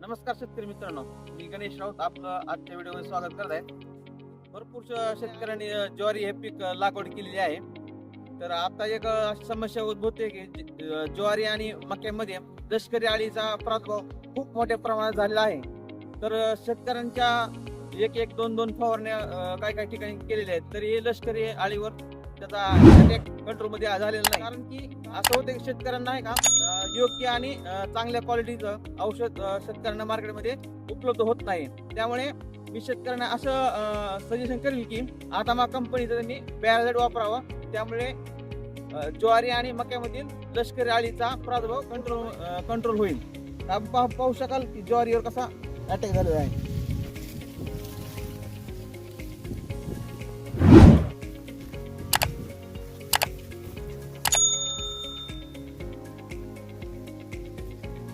नमस्कार शेतकरी मित्रांनो मी गणेश राऊत. आपलं आजच्या व्हिडिओमध्ये स्वागत करत आहे भरपूर शेतकऱ्यांनी ज्वारी हे पीक लागवड केलेली आहे. तर आता एक अशी समस्या उद्भवते की ज्वारी आणि मक्यामध्ये लष्करी अळीचा प्रादुर्भाव खूप मोठ्या प्रमाणात झालेला आहे. तर शेतकऱ्यांच्या एक एक दोन दोन फवारण्या काही काय काय ठिकाणी केलेल्या आहेत तरी हे लष्करी अळीवर त्याचा अटॅक कंट्रोलमध्ये झालेला नाही. कारण की असं होतं की शेतकऱ्यांना आहे का योग्य आणि चांगल्या क्वालिटीचं औषध शेतकऱ्यांना मार्केटमध्ये उपलब्ध होत नाही. त्यामुळे मी शेतकऱ्यांना असं सजेशन करेल की आता मा कंपनीचं त्यांनी पॅराझाईट वापरावं. त्यामुळे ज्वारी आणि मक्यामधील लष्करी अळीचा प्रादुर्भाव कंट्रोल कंट्रोल होईल. पाहू पाहू शकाल की ज्वारीवर कसा अटॅक झालेला आहे.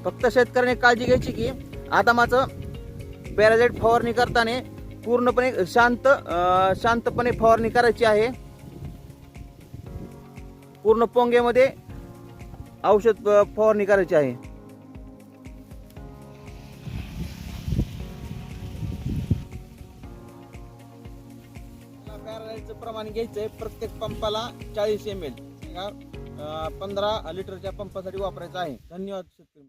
फक्त शेतकऱ्याने काळजी घ्यायची की आदामाचं पॅराझाईट फवारणी करताना पूर्णपणे शांत शांतपणे फवारणी करायची आहे. पूर्ण पोंगेमध्ये औषध फवारणी करायची आहे. पॅरालाईटचं प्रमाण घ्यायचंय प्रत्येक पंपाला चाळीस एम एल पंधरा लिटरच्या पंपासाठी वापरायचं आहे. धन्यवाद शेतकरी